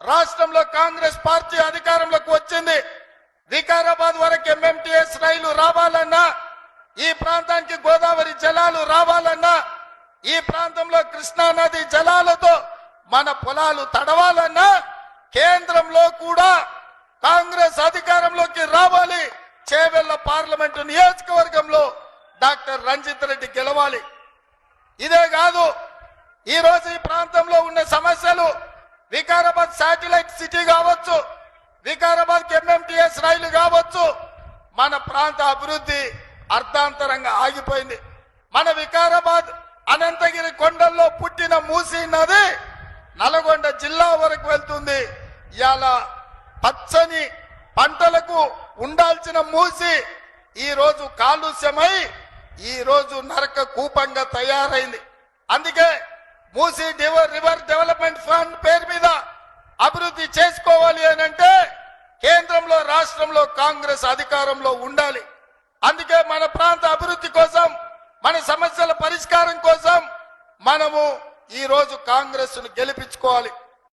రాష్ట్రంలో కాంగ్రెస్ పార్టీ అధికారంలోకి వచ్చింది. వికారాబాద్ వరకు ఎంఎంటీఎస్ రైలు రావాలన్నా ఈ ప్రాంతానికి గోదావరి జలాలు రావాలన్నా ఈ ప్రాంతంలో కృష్ణా నది జలాలతో మన పొలాలు తడవాలన్నా కేంద్రంలో కూడా కాంగ్రెస్ అధికారంలోకి రావాలి. చేవెళ్ళ పార్లమెంటు నియోజకవర్గంలో డాక్టర్ రంజిత్ రెడ్డి గెలవాలి. ఇదే కాదు ఈ రోజు ఈ ప్రాంతంలో ఉన్న వికారాబాద్ శాటిలైట్ సిటీ కావచ్చు వికారాబాద్ ఎంఎంటిఎస్ రైలు కావచ్చు మన ప్రాంత అభివృద్ధి అర్థాంతరంగా ఆగిపోయింది. మన వికారాబాద్ అనంతగిరి కొండల్లో పుట్టిన మూసీ నది నల్గొండ జిల్లా వరకు వెళ్తుంది. ఇవాళ పచ్చని పంటలకు ఉండాల్సిన మూసి ఈరోజు కాలుష్యమై ఈ రోజు నరక కూపంగా తయారైంది. అందుకే మూసి డివర్ రివర్ డెవలప్ చేసుకోవాలి అని అంటే కేంద్రంలో రాష్ట్రంలో కాంగ్రెస్ అధికారంలో ఉండాలి. అందుకే మన ప్రాంత అభివృద్ధి కోసం మన సమస్యల పరిష్కారం కోసం మనము ఈ రోజు గెలిపించుకోవాలి.